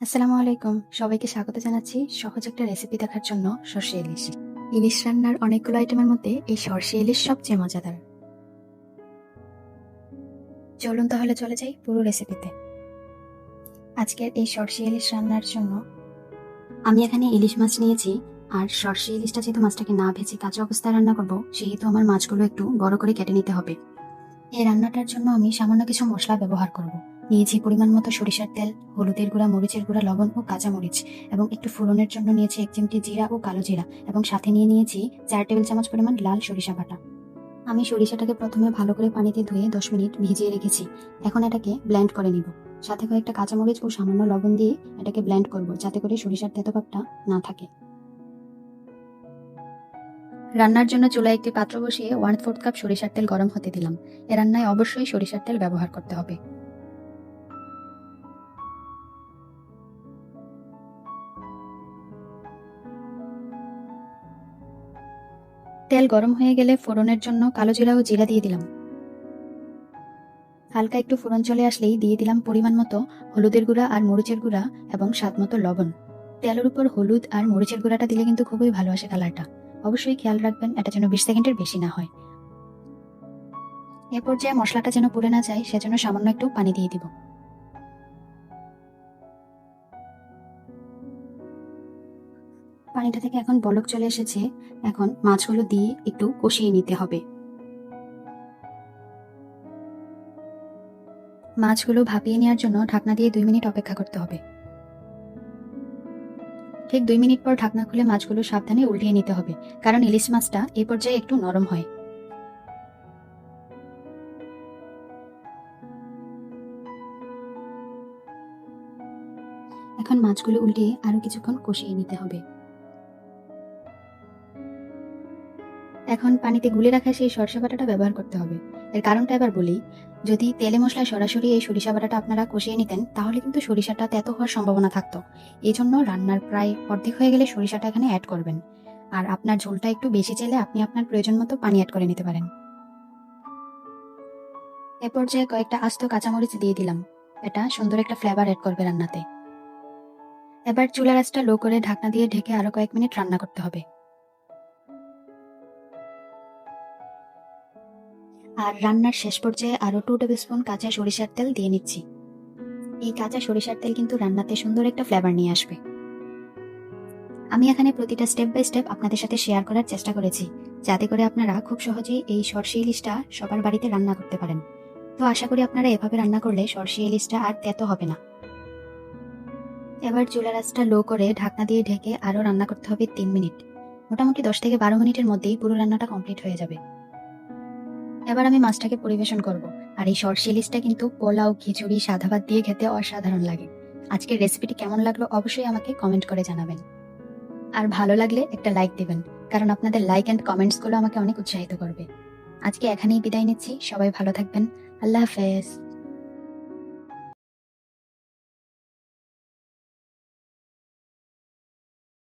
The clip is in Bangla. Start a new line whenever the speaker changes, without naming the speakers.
আসসালামু আলাইকুম। সবাইকে স্বাগত জানাচ্ছি সহজ একটা রেসিপি দেখার জন্য সর্ষে ইলিশ। ইলিশ রান্নার অনেকগুলো আইটেমের মধ্যে এই সর্ষে ইলিশ সবচেয়ে মজাদার। চলুন তাহলে চলে যাই পুরো রেসিপিতে আজকের এই সর্ষে ইলিশ রান্নার জন্য আমি এখানে ইলিশ মাছ নিয়েছি, আর সর্ষে ইলিশটা যেহেতু মাছটাকে না ভেজে কাঁচা অবস্থায় রান্না করব, সেহেতু আমার মাছগুলো একটু বড় করে কেটে নিতে হবে। এই রান্নাটার জন্য আমি সামান্য কিছু মশলা ব্যবহার করব। নিয়েছি পরিমাণ মতো সরিষার তেল, হলুদের গুঁড়া, মরিচের গুঁড়া, লবণ ও কাঁচা মরিচ এবং একটু ফোড়নের জন্য নিয়েছি এক চিমটি জিরা ও কালো জিরা এবং সাথে নিয়ে নিয়েছি চার টেবিল চামচ পরিমাণ লাল সরিষা বাটা। আমি সরিষাটাকে প্রথমে ভালো করে পানিতে ধুয়ে দশ মিনিট ভিজিয়ে রেখেছি। এখন এটাকে ব্লেন্ড করে নিব। সাথে কয়েকটা কাঁচামরিচ ও সামান্য লবণ দিয়ে এটাকে ব্লেন্ড করব যাতে করে সরিষার তেতোভাবটা না থাকে। রান্নার জন্য চুলায় একটি পাত্র বসিয়ে ওয়ান ফোর্থ কাপ সরিষার তেল গরম হতে দিলাম। এ রান্নায় অবশ্যই সরিষার তেল ব্যবহার করতে হবে। তেল গরম হয়ে গেলে ফোড়নের জন্য কালো জিরা ও জিরা দিয়ে দিলাম। হালকা একটু ফোড়ন চলে আসলেই দিয়ে দিলাম পরিমাণ মতো হলুদের গুঁড়া আর মরিচের গুঁড়া এবং স্বাদ মতো লবণ। তেলের উপর হলুদ আর মরিচের গুঁড়াটা দিলে কিন্তু খুবই ভালো আসে কালারটা। অবশ্যই খেয়াল রাখবেন, এটা যেন বিশ সেকেন্ডের বেশি না হয়। এ পর্যায়ে মশলাটা যেন পুড়ে না যায়, সেজন্য সামান্য একটু পানি দিয়ে দিব। পানিটা থেকে এখন বলক চলে এসেছে। এখন মাছগুলো দিয়ে একটু কষিয়ে নিতে হবে। মাছগুলো ভাপিয়ে নেওয়ার জন্য ঢাকনা দিয়ে দুই মিনিট অপেক্ষা করতে হবে। ঠিক দুই মিনিট পর ঢাকনা খুলে মাছগুলো সাবধানে উল্টিয়ে নিতে হবে, কারণ ইলিশ মাছটা এই পর্যায়ে একটু নরম হয়। এখন মাছগুলো উল্টিয়ে আরও কিছুক্ষণ কষিয়ে নিতে হবে। এখন পানিতে গুলে রাখা সেই সরিষা বাটাটা ব্যবহার করতে হবে। এর কারণটা এবার বলি, যদি তেলে মশলায় সরাসরি এই সরিষা বাটাটা আপনারা কষিয়ে নিতেন, তাহলে কিন্তু সরিষাটা তেতো হওয়ার সম্ভাবনা থাকতো। এই জন্য রান্নার প্রায় অর্ধেক হয়ে গেলে সরিষাটা এখানে অ্যাড করবেন। আর আপনার ঝোলটা একটু বেশি চাইলে আপনি আপনার প্রয়োজন মতো পানি অ্যাড করে নিতে পারেন। এ পর্যায়ে কয়েকটা আস্ত কাঁচামরিচ দিয়ে দিলাম। এটা সুন্দর একটা ফ্লেভার অ্যাড করবে রান্নাতে। এবার চুলার আঁচটা লো করে ঢাকনা দিয়ে ঢেকে আরও কয়েক মিনিট রান্না করতে হবে। আর রান্নার শেষ পর্যায়ে আরও টু টেবিল স্পুন কাঁচা সরিষার তেল দিয়ে নিচ্ছি। এই কাঁচা সরিষার তেল কিন্তু রান্নাতে সুন্দর একটা ফ্লেভার নিয়ে আসবে। আমি এখানে প্রতিটা স্টেপ বাই স্টেপ আপনাদের সাথে শেয়ার করার চেষ্টা করেছি, যাতে করে আপনারা খুব সহজেই এই সর্ষে ইলিশটা সবার বাড়িতে রান্না করতে পারেন। তো আশা করি আপনারা এভাবে রান্না করলে সর্ষে ইলিশটা আর তেতো হবে না। এবার চুলার আঁচটা লো করে ঢাকনা দিয়ে ঢেকে আরও রান্না করতে হবে তিন মিনিট। মোটামুটি দশ থেকে বারো মিনিটের মধ্যেই পুরো রান্নাটা কমপ্লিট হয়ে যাবে। এবার আমি মাছটাকে পরিবেশন করব। আর এই সর্ষে ইলিশটা কিন্তু পোলাও, খিচুড়ি সাদা ভাত দিয়ে খেতে অসাধারণ লাগে। আজকের রেসিপিটি কেমন লাগল অবশ্যই আমাকে কমেন্ট করে জানাবেন। আর ভালো লাগলে একটা লাইক দেবেন, কারণ আপনাদের লাইক অ্যান্ড কমেন্টসগুলো আমাকে অনেক উৎসাহিত করবে। আজকে এখানেই বিদায় নিচ্ছি, সবাই ভালো থাকবেন। আল্লাহ হাফেজ।